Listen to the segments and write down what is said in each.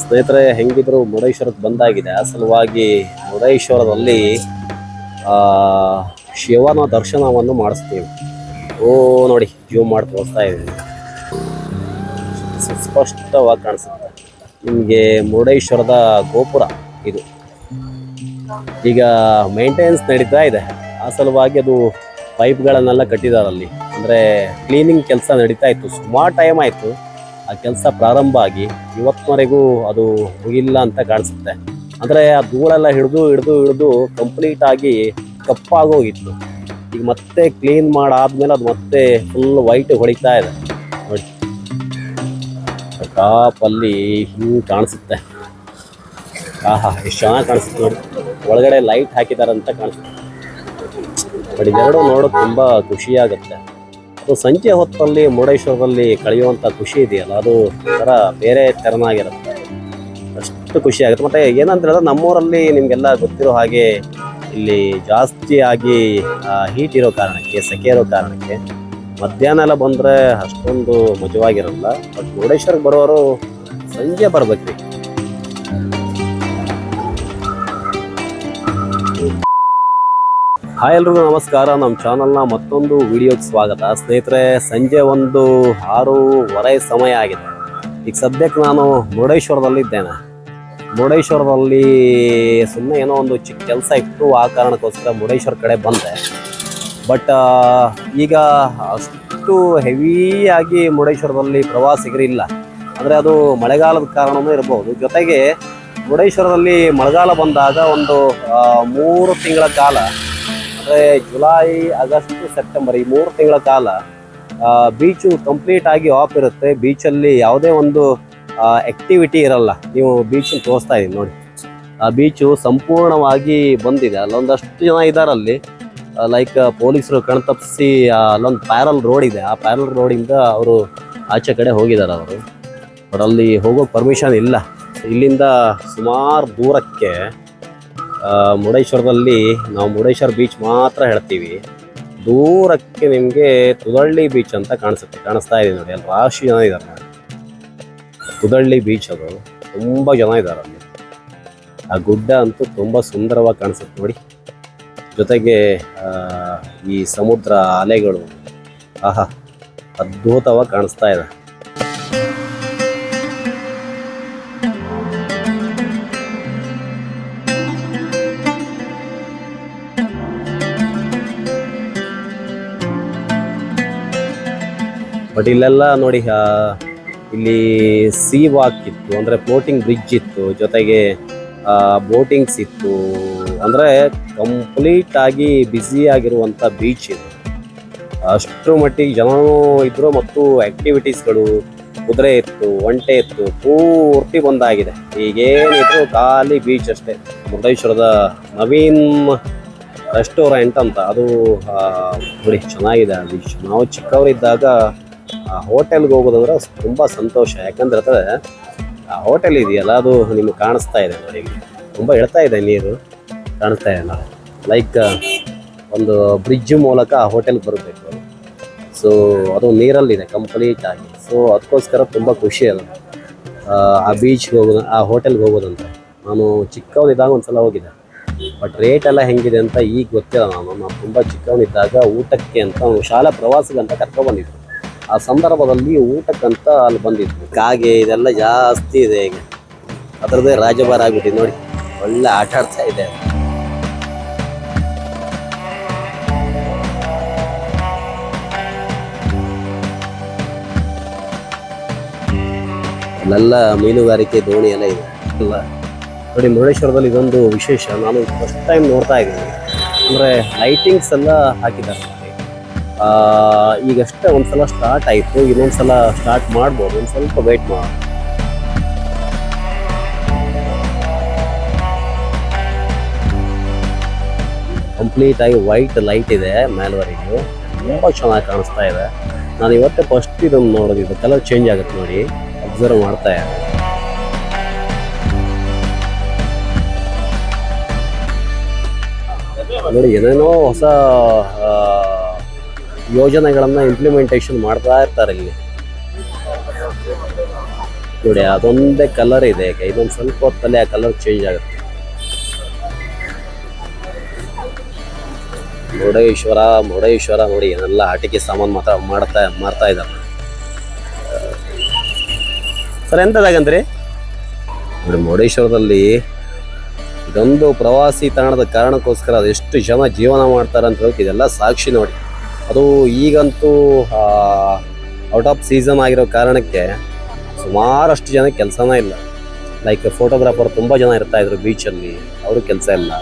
ಸ್ನೇಹಿತರೆ, ಹೆಂಗಿದ್ರು ಮುರುಡೇಶ್ವರಕ್ಕೆ ಬಂದಾಗಿದೆ. ಆ ಸಲುವಾಗಿ ಮುರುಡೇಶ್ವರದಲ್ಲಿ ಶಿವನ ದರ್ಶನವನ್ನು ಮಾಡಿಸ್ತೀವಿ. ಓ, ನೋಡಿ, ಜೂಮ್ ಮಾಡಿ ತೋರಿಸ್ತಾ ಇದ್ದೀನಿ. ಸ್ಪಷ್ಟವಾಗಿ ಕಾಣಿಸುತ್ತೆ. ನಿಮಗೆ ಮುರುಡೇಶ್ವರದ ಗೋಪುರ ಇದು. ಈಗ ಮೇಂಟೆನೆನ್ಸ್ ನಡೀತಾ ಇದೆ. ಆ ಸಲುವಾಗಿ ಅದು ಪೈಪ್ಗಳನ್ನೆಲ್ಲ ಕಟ್ಟಿದಾರಲ್ಲಿ ಅಂದರೆ ಕ್ಲೀನಿಂಗ್ ಕೆಲಸ ನಡೀತಾ ಇತ್ತು. ಸುಮಾರು ಟೈಮ್ ಆಯಿತು. ಆ ಕೆಲಸ ಪ್ರಾರಂಭ ಆಗಿ ಇವತ್ತಿನವರೆಗೂ ಅದು ಮುಗಿಲ್ಲ ಅಂತ ಕಾಣಿಸುತ್ತೆ. ಅಂದರೆ ಆ ಧೂಳೆಲ್ಲ ಹಿಡಿದು ಹಿಡಿದು ಹಿಡಿದು ಕಂಪ್ಲೀಟ್ ಆಗಿ ಕಪ್ಪಾಗೋಗಿತ್ತು ಈಗ ಮತ್ತೆ ಕ್ಲೀನ್ ಮಾಡಾದ್ಮೇಲೆ ಅದು ಮತ್ತೆ ಫುಲ್ ವೈಟ್ ಹೊಡಿತಾ ಇದೆ. ನೋಡಿ. ಟಾಪಲ್ಲಿ ಹಿಂಗೆ ಕಾಣಿಸುತ್ತೆ. ಆಹಾ, ಎಷ್ಟು ಚೆನ್ನಾಗಿ ಕಾಣಿಸುತ್ತೆ ನೋಡಿ. ಒಳಗಡೆ ಲೈಟ್ ಹಾಕಿದ್ದಾರೆ ಅಂತ ಕಾಣಿಸುತ್ತೆ. ಬಟ್ ಇದೆರಡು ನೋಡೋದು ತುಂಬ ಖುಷಿಯಾಗುತ್ತೆ ಅದು ಸಂಜೆ ಹೊತ್ತಲ್ಲಿ ಮುರುಡೇಶ್ವರದಲ್ಲಿ ಕಳೆಯುವಂಥ ಖುಷಿ ಇದೆಯಲ್ಲ? ಅದು ಒಂಥರ ಬೇರೆ ತೆರನಾಗಿರುತ್ತೆ. ಅಷ್ಟು ಖುಷಿ ಆಗುತ್ತೆ. ಮತ್ತು ಏನಂತ ಹೇಳಿದ್ರೆ ನಮ್ಮೂರಲ್ಲಿ ನಿಮಗೆಲ್ಲ ಗೊತ್ತಿರೋ ಹಾಗೆ ಇಲ್ಲಿ ಜಾಸ್ತಿಯಾಗಿ ಹೀಟ್ ಇರೋ ಕಾರಣಕ್ಕೆ, ಸೆಕೆ ಇರೋ ಕಾರಣಕ್ಕೆ ಮಧ್ಯಾಹ್ನ ಎಲ್ಲ ಬಂದರೆ ಅಷ್ಟೊಂದು ಮಜವಾಗಿರಲ್ಲ. ಬಟ್ ಮುರುಡೇಶ್ವರಕ್ಕೆ ಬರೋರು ಸಂಜೆ ಬರ್ಬೇಕ್ರಿ. ಹಾಯ್ ಎಲ್ರಿಗೂ ನಮಸ್ಕಾರ. ನಮ್ಮ ಚಾನಲ್ನ ಮತ್ತೊಂದು ವಿಡಿಯೋಗೆ ಸ್ವಾಗತ. ಸ್ನೇಹಿತರೆ, ಸಂಜೆ ಒಂದು ಆರೂವರೆ ಸಮಯ ಆಗಿದೆ. ಈಗ ಸದ್ಯಕ್ಕೆ ನಾನು ಮುರುಡೇಶ್ವರದಲ್ಲಿದ್ದೇನೆ. ಮುರುಡೇಶ್ವರದಲ್ಲಿ ಸುಮ್ಮನೆ ಏನೋ ಒಂದು ಚಿಕ್ಕ ಕೆಲಸ ಇತ್ತು. ಆ ಕಾರಣಕ್ಕೋಸ್ಕರ ಮುರುಡೇಶ್ವರ ಕಡೆ ಬಂದೆ. ಬಟ್ ಈಗ ಅಷ್ಟು ಹೆವಿಯಾಗಿ ಮುರುಡೇಶ್ವರದಲ್ಲಿ ಪ್ರವಾಸಿಗರಿಲ್ಲ ಅಂದರೆ ಅದು ಮಳೆಗಾಲದ ಕಾರಣವೂ ಇರಬಹುದು ಜೊತೆಗೆ ಮುರುಡೇಶ್ವರದಲ್ಲಿ ಮಳೆಗಾಲ ಬಂದಾಗ ಒಂದು ಮೂರು ತಿಂಗಳ ಕಾಲ ಅಂದರೆ ಜುಲೈ ಆಗಸ್ಟ್ ಸೆಪ್ಟೆಂಬರ್ ಈ ಮೂರು ತಿಂಗಳ ಕಾಲ ಬೀಚು ಕಂಪ್ಲೀಟ್ ಆಗಿ ಆಫ್ ಇರುತ್ತೆ. ಬೀಚಲ್ಲಿ ಯಾವುದೇ ಒಂದು ಆಕ್ಟಿವಿಟಿ ಇರಲ್ಲ. ನೀವು ಬೀಚ್ ತೋರಿಸ್ತಾ ಇದ್ದೀನಿ ನೋಡಿ. ಆ ಬೀಚು ಸಂಪೂರ್ಣವಾಗಿ ಬಂದಿದೆ. ಅಲ್ಲೊಂದಷ್ಟು ಜನ ಇದ್ದಾರೆ ಅಲ್ಲಿ ಲೈಕ್ ಪೊಲೀಸರು ಕಣ್ತಪ್ಪಿಸಿ ಅಲ್ಲೊಂದು ಪ್ಯಾರಲ್ ರೋಡ್ ಇದೆ. ಆ ಪ್ಯಾರಲ್ ರೋಡಿಂದ ಅವರು ಆಚೆ ಕಡೆ ಹೋಗಿದ್ದಾರೆ ಅವರು. ಬಟ್ ಅಲ್ಲಿ ಹೋಗೋ ಪರ್ಮಿಷನ್ ಇಲ್ಲ. ಇಲ್ಲಿಂದ ಸುಮಾರು ದೂರಕ್ಕೆ ಮುರುಡೇಶ್ವರದಲ್ಲಿ ನಾವು ಮುರುಡೇಶ್ವರ ಬೀಚ್ ಮಾತ್ರ ಹೇಳ್ತೀವಿ. ದೂರಕ್ಕೆ ನಿಮಗೆ ತುದಳ್ಳಿ ಬೀಚ್ ಅಂತ ಕಾಣಿಸುತ್ತೆ, ಕಾಣಿಸ್ತಾ ಇದೆ ನೋಡಿ, ಅಲ್ಲಿ ರಾಶಿ ಜನ ಇದ್ದಾರೆ ನೋಡಿ. ತುದಳ್ಳಿ ಬೀಚ್ ಅದು, ತುಂಬ ಜನ ಇದ್ದಾರೆ ಅಲ್ಲಿ. ಆ ಗುಡ್ಡ ಅಂತೂ ತುಂಬ ಸುಂದರವಾಗಿ ಕಾಣಿಸುತ್ತೆ ನೋಡಿ. ಜೊತೆಗೆ ಈ ಸಮುದ್ರ ಅಲೆಗಳು, ಆಹಾ, ಅದ್ಭುತವಾಗಿ ಕಾಣಿಸ್ತಾ ಇದೆ. ಬಟ್ ಇಲ್ಲೆಲ್ಲ ನೋಡಿ ಇಲ್ಲಿ ಸೀ ವಾಕ್ ಇತ್ತು, ಅಂದರೆ ಫ್ಲೋಟಿಂಗ್ ಬ್ರಿಡ್ಜ್ ಇತ್ತು, ಜೊತೆಗೆ ಬೋಟಿಂಗ್ಸ್ ಇತ್ತು. ಅಂದರೆ ಕಂಪ್ಲೀಟ್ ಆಗಿ ಬ್ಯುಸಿ ಆಗಿರುವಂಥ ಬೀಚ್ ಇದು. ಅಷ್ಟರ ಮಟ್ಟಿಗೆ ಜನನೂ ಇದ್ರು ಮತ್ತು ಆ್ಯಕ್ಟಿವಿಟೀಸ್ಗಳು ಕುದುರೆ ಇತ್ತು, ಒಂಟೆ ಇತ್ತು, ಪೂರ್ತಿ ಬಂದಾಗಿದೆ. ಈಗೇನಿದ್ರು ಖಾಲಿ ಬೀಚ್ ಅಷ್ಟೇ. ಮುರುಡೇಶ್ವರದ ನವೀನ್ ರೆಸ್ಟೋರೆಂಟ್ ಅಂತ, ಅದು ನೋಡಿ, ಚೆನ್ನಾಗಿದೆ ಆ ಬೀಚ್ ನಾವು ಚಿಕ್ಕವರಿದ್ದಾಗ ಹೋಟೆಲ್ಗೆ ಹೋಗೋದಂದ್ರೆ ತುಂಬ ಸಂತೋಷ. ಯಾಕಂದ್ರೆ ಆ ಹೋಟೆಲ್ ಇದೆಯಲ್ಲ ಅದು ನಿಮಗೆ ಕಾಣಿಸ್ತಾ ಇದೆ ನೋಡಿ. ತುಂಬ ಇಳ್ತಾ ಇದೆ ನೀರು. ಕಾಣಿಸ್ತಾ ಇದೆ ನಾವು ಲೈಕ್ ಒಂದು ಬ್ರಿಡ್ಜ್ ಮೂಲಕ ಆ ಹೋಟೆಲ್ಗೆ ಬರಬೇಕು. ಸೊ ಅದು ನೀರಲ್ಲಿದೆ ಕಂಪ್ಲೀಟ್ ಆಗಿ. ಸೊ ಅದಕ್ಕೋಸ್ಕರ ತುಂಬ ಖುಷಿ ಅದು. ಆ, ಆ ಬೀಚ್ಗೆ ಹೋಗೋದು ಆ ಹೋಟೆಲ್ಗೆ ಹೋಗೋದಂತ ನಾನು ಚಿಕ್ಕವನಿದ್ದಾಗ ಒಂದ್ಸಲ ಹೋಗಿದ್ದೆ. ಬಟ್ ರೇಟ್ ಎಲ್ಲ ಹೆಂಗಿದೆ ಅಂತ ಈಗ ಗೊತ್ತಿಲ್ಲ ನಾನು. ನಾನು ತುಂಬ ಚಿಕ್ಕವನಿದ್ದಾಗ ಊಟಕ್ಕೆ ಅಂತ ಶಾಲಾ ಕರ್ಕೊಂಡು ಬಂದಿದ್ರು ಆ ಸಂದರ್ಭದಲ್ಲಿ ಊಟಕ್ಕಂತ ಅಲ್ಲಿ ಬಂದಿದ್ವಿ. ಕಾಗೆ ಇದೆಲ್ಲ ಜಾಸ್ತಿ ಇದೆ ಈಗ. ಅದರದ್ದೇ ರಾಜಭಾರ ಆಗ್ಬಿಟ್ಟಿದೆ ನೋಡಿ. ಒಳ್ಳೆ ಆಟ ಆಡ್ತಾ ಇದೆ. ಅಲ್ಲೆಲ್ಲ ಮೀನುಗಾರಿಕೆ ದೋಣಿ ಎಲ್ಲ ಇದೆ. ಅಲ್ಲ ನೋಡಿ, ಮುರುಡೇಶ್ವರದಲ್ಲಿ ಇದೊಂದು ವಿಶೇಷ. ನಾನು ಫಸ್ಟ್ ಟೈಮ್ ನೋಡ್ತಾ ಇದ್ದೀನಿ. ಅಂದರೆ ಲೈಟಿಂಗ್ಸ್ ಎಲ್ಲ ಹಾಕಿದ್ದಾರೆ. ಈಗಷ್ಟೇ ಒಂದ್ಸಲ ಸ್ಟಾರ್ಟ್ ಆಯಿತು, ಇನ್ನೊಂದ್ಸಲ ಸ್ಟಾರ್ಟ್ ಮಾಡ್ಬೋದು, ಒಂದು ಸ್ವಲ್ಪ ವೆಯ್ಟ್ ಮಾಡಿ. ಕಂಪ್ಲೀಟ್ ಆಗಿ ವೈಟ್ ಲೈಟ್ ಇದೆ ಮೇಲ್ವರೆಗೂ, ತುಂಬ ಚೆನ್ನಾಗಿ ಕಾಣಿಸ್ತಾ ಇದೆ. ನಾನು ಇವತ್ತೇ ಫಸ್ಟ್ ಇದನ್ನು ನೋಡೋದಿದ್ದು ಕಲರ್ ಚೇಂಜ್ ಆಗುತ್ತೆ ನೋಡಿ ಅಬ್ಸರ್ವ್ ಮಾಡ್ತಾ ಇದೆ ನೋಡಿ, ಏನೇನೋ ಹೊಸ ಯೋಜನೆಗಳನ್ನ ಇಂಪ್ಲಿಮೆಂಟೇಷನ್ ಮಾಡ್ತಾ ಇರ್ತಾರೆ ಇಲ್ಲಿ. ನೋಡಿ, ಅದೊಂದೇ ಕಲರ್ ಇದೆ. ಇದೊಂದು ಸ್ವಲ್ಪ ಹೊತ್ತಲ್ಲಿ ಆ ಕಲರ್ ಚೇಂಜ್ ಆಗುತ್ತೆ. ಮುರುಡೇಶ್ವರ ಮುರುಡೇಶ್ವರ ನೋಡಿ ಏನೆಲ್ಲ ಆಟಿಕೆ ಸಾಮಾನು ಮಾತ್ರ ಮಾಡ್ತಾ ಮಾಡ್ತಾ ಇದ್ದಾರೆ. ಸರ್ ಎಂತದಾಗಂದ್ರಿ ನೋಡಿ, ಮುರುಡೇಶ್ವರದಲ್ಲಿ ಇದೊಂದು ಪ್ರವಾಸಿ ತಾಣದ ಕಾರಣಕ್ಕೋಸ್ಕರ ಅದೆಷ್ಟು ಜನ ಜೀವನ ಮಾಡ್ತಾರೆ ಅಂತ ಇದೆಲ್ಲ ಸಾಕ್ಷಿ ನೋಡಿ. ಅದು ಈಗಂತೂ ಔಟ್ ಆಫ್ ಸೀಸನ್ ಆಗಿರೋ ಕಾರಣಕ್ಕೆ ಸುಮಾರಷ್ಟು ಜನ ಕೆಲಸನೇ ಇಲ್ಲ. ಲೈಕ್ ಫೋಟೋಗ್ರಾಫರ್ ತುಂಬ ಜನ ಇರ್ತಾ ಇದ್ರು ಬೀಚಲ್ಲಿ ಅವರು ಕೆಲಸ ಇಲ್ಲ.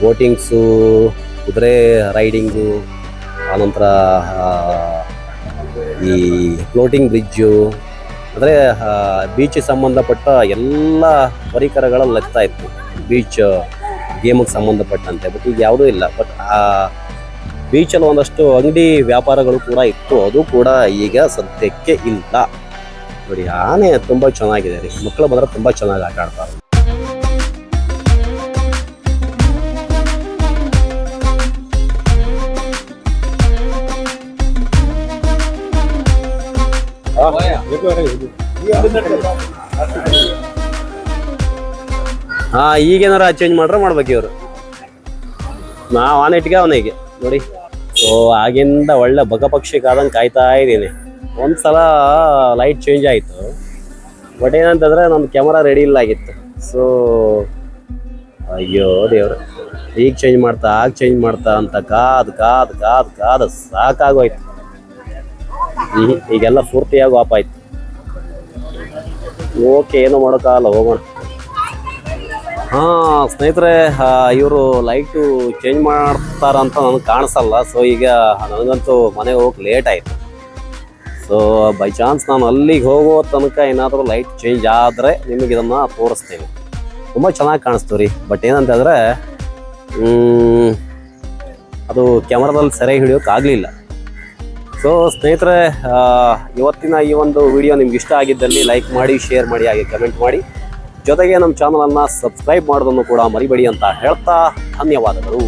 ಬೋಟಿಂಗ್ಸು ಕುದುರೆ ರೈಡಿಂಗು ಆನಂತರ ಈ ಫ್ಲೋಟಿಂಗ್ ಬ್ರಿಡ್ಜು ಅಂದರೆ ಬೀಚ್ ಸಂಬಂಧಪಟ್ಟ ಎಲ್ಲ ಪರಿಕರಗಳಲ್ಲಿ ಲಗ್ತಾ ಇತ್ತು. ಬೀಚ್ ಗೇಮಿಗೆ ಸಂಬಂಧಪಟ್ಟಂತೆ ಬಟ್ ಈಗ ಯಾವುದೂ ಇಲ್ಲ. ಬಟ್ ಬೀಚಲ್ಲಿ ಒಂದಷ್ಟು ಅಂಗಡಿ ವ್ಯಾಪಾರಗಳು ಕೂಡ ಇತ್ತು. ಅದು ಕೂಡ ಈಗ ಸದ್ಯಕ್ಕೆ ಇಲ್ಲ. ನೋಡಿ ಆನೆ ತುಂಬ ಚೆನ್ನಾಗಿದೆ ರೀ. ಮಕ್ಕಳು ಬಂದರೆ ತುಂಬ ಚೆನ್ನಾಗಿ ಆಟ ಆಡ್ತಾರೆ. ಹಾ ಈಗೇನಾರ ಚೇಂಜ್ ಮಾಡ್ರೆ ಮಾಡ್ಬೇಕು ಇವರು. ನಾವು ಆನೆ ಇಟ್ಗೆ ಅವನಿಗೆ. ನೋಡಿ. ಸೊ ಆಗಿಂದ ಒಳ್ಳೆ ಬಕಪಕ್ಷಿಗಾದಂಗೆ ಕಾಯ್ತಾ ಇದ್ದೀನಿ. ಒಂದ್ಸಲ ಲೈಟ್ ಚೇಂಜ್ ಆಯಿತು. ಬಟ್ ಏನಂತಂದರೆ ನನ್ನ ಕ್ಯಾಮರಾ ರೆಡಿ ಇಲ್ಲ ಆಗಿತ್ತು. ಸೊ ಅಯ್ಯೋ ದೇವ್ರ, ಈಗ ಚೇಂಜ್ ಮಾಡ್ತಾ, ಆಗ ಚೇಂಜ್ ಮಾಡ್ತಾ ಅಂತ ಕಾದು, ಕಾದ್ ಕಾದ್ ಕಾದ್ ಸಾಕಾಗೋಯ್ತು. ಈಗೆಲ್ಲ ಪೂರ್ತಿಯಾಗಿ ವಾಪಾಯ್ತು ಓಕೆ ಏನು ಮಾಡೋಕ್ಕಾಗಲ್ಲ, ಹೋಗೋಣ. ಹಾ, ಸ್ನೇಹಿತರೆ ಇವರು ಲೈಟು ಚೇಂಜ್ ಮಾಡ್ತಾರಂತ ನನಗೆ ಕಾಣಿಸಲ್ಲ. ಸೊ ಈಗ ನನಗಂತೂ ಮನೆಗೆ ಹೋಗಕ್ಕೆ ಲೇಟ್ ಆಯ್ತು. ಸೊ ಬೈ ಚಾನ್ಸ್ ನಾನು ಅಲ್ಲಿಗೆ ಹೋಗೋ ತನಕ ಏನಾದರೂ ಲೈಟ್ ಚೇಂಜ್ ಆದರೆ ನಿಮಗೆ ಇದನ್ನು ತೋರಿಸ್ತೀನಿ. ತುಂಬ ಚೆನ್ನಾಗಿ ಕಾಣಿಸ್ತು ರೀ. ಬಟ್ ಏನಂತಂದರೆ ಅದು ಕ್ಯಾಮ್ರಾದಲ್ಲಿ ಸೆರೆ ಹಿಡಿಯೋಕೆ ಆಗಲಿಲ್ಲ. ಸೊ ಸ್ನೇಹಿತರೆ ಇವತ್ತಿನ ಈ ಒಂದು ವಿಡಿಯೋ ನಿಮ್ಗೆ ಇಷ್ಟ ಆಗಿದ್ದಲ್ಲಿ ಲೈಕ್ ಮಾಡಿ ಶೇರ್ ಮಾಡಿ, ಹಾಗೆ ಕಮೆಂಟ್ ಮಾಡಿ. ಜೊತೆಗೆ ನಮ್ಮ ಚಾನಲನ್ನು ಸಬ್ಸ್ಕ್ರೈಬ್ ಮಾಡೋದನ್ನು ಕೂಡ ಮರಿಬೇಡಿ ಅಂತ ಹೇಳ್ತಾ ಧನ್ಯವಾದಗಳು.